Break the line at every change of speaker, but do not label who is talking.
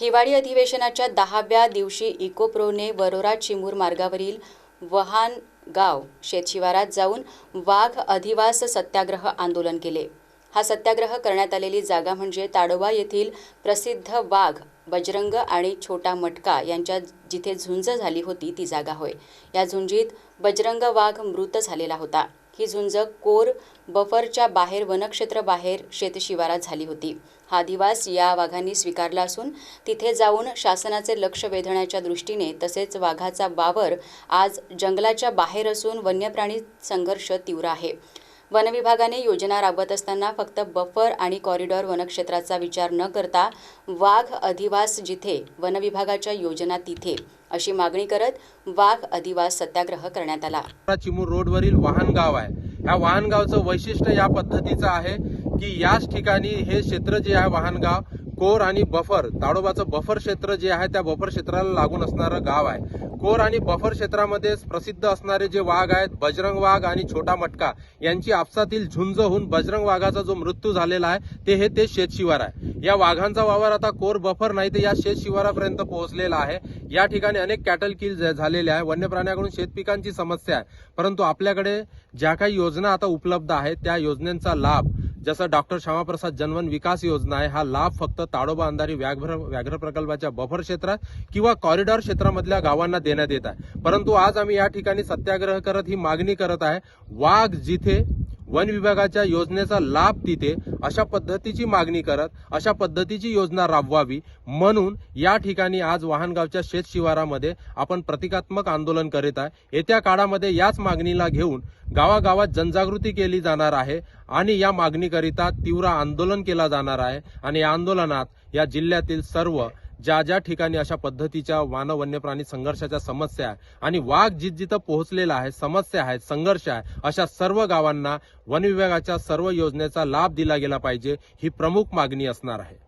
हिवाळी अधिवेशनाच्या दहाव्या दिवशी इकोप्रोने वरोरा चिमूर मार्गावरील वहान गाव शेतशिवारात जाऊन वाघ अधिवास सत्याग्रह आंदोलन केले. हा सत्याग्रह करण्यात आलेली जागा म्हणजे ताडोबा येथील प्रसिद्ध वाघ बजरंग आणि छोटा मटका यांच्या जिथे झुंज झाली होती ती जागा होय. या झुंजीत बजरंग वाघ मृत झालेला होता. ही झुंज कोर बफरच्या बाहेर वनक्षेत्र बाहेर शेतशिवारात झाली होती. हा अधिवास या वाघांनी स्वीकारला असून तिथे जाऊन शासनाचे लक्ष वेधण्याच्या दृष्टीने तसेच वाघाचा वावर आज जंगलाच्या बाहेर असून वन्यप्राणी संघर्ष तीव्र आहे. वनविभागाने योजना राबवत असताना फक्त बफर आणि कॉरिडॉर वनक्षेत्राचा विचार न करता वाघ अधिवास जिथे वनविभागाच्या योजना तिथे अशी मागणी करत वाघ अधिवास सत्याग्रह करण्यात आला.
चिमूर रोडवरील वाहन गाव आहे. ह्या वाहन गावचं वैशिष्ट्य या पद्धतीचं आहे की याच ठिकाणी हे क्षेत्र जे आहे वाहनगाव कोर आणि बफर ताडोबाचं बफर क्षेत्र जे आहे त्या बफर क्षेत्राला लागून असणारं गाव आहे. कोर आणि बफर क्षेत्रामध्ये प्रसिद्ध असणारे जे वाघ आहेत बजरंग वाघ आणि छोटा मटका यांची आपसातील झुंज होऊन बजरंग वाघाचा जो मृत्यू झालेला आहे ते हे ते शेतशिवार आहे. या वाघांचा वावर आता कोर बफर नाही तर या शेतशिवारापर्यंत पोहोचलेला आहे. या ठिकाणी अनेक कॅटल किल झालेले आहे. वन्य प्राण्याकडून शेतपिकांची समस्या आहे. परंतु आपल्याकडे ज्या काही योजना आता उपलब्ध आहेत त्या योजनेचा लाभ जसं डॉक्टर श्यामाप्रसाद जनवन विकास योजना आहे हा लाभ फक्त ताडोबा अंधारी व्याघ्र व्याघ्र प्रकल्पाच्या बफर क्षेत्रात किंवा कॉरिडॉर क्षेत्रामधल्या गावांना देण्यात येत आहे. परंतु आज आम्ही या ठिकाणी सत्याग्रह करत ही मागणी करत आहे वाघ जिथे वन विभागाच्या योजनेचा लाभ तिथे अशा पद्धतीची मागणी करत अशा पद्धतीची योजना राबवावी म्हणून या ठिकाणी आज वाहनगावच्या शेत शिवारामध्ये आपण प्रतिकात्मक आंदोलन करीत आहे. येत्या काळामध्ये याच मागणीला घेऊन गावागावात जनजागृती केली जाणार आहे आणि या मागणीकरिता तीव्र आंदोलन केला जाणार आहे. आणि या आंदोलनात या जिल्ह्यातील सर्व ज्या ज्या ठिकाणी अशा पद्धतीच्या मानव वन्य प्राणी संघर्षाच्या समस्या आहे आणि वाघ जित जिथं पोहोचलेला आहे समस्या आहेत संघर्ष आहे अशा सर्व गावांना वन विभागाच्या सर्व योजनेचा लाभ दिला गेला पाहिजे ही प्रमुख मागणी असणार आहे.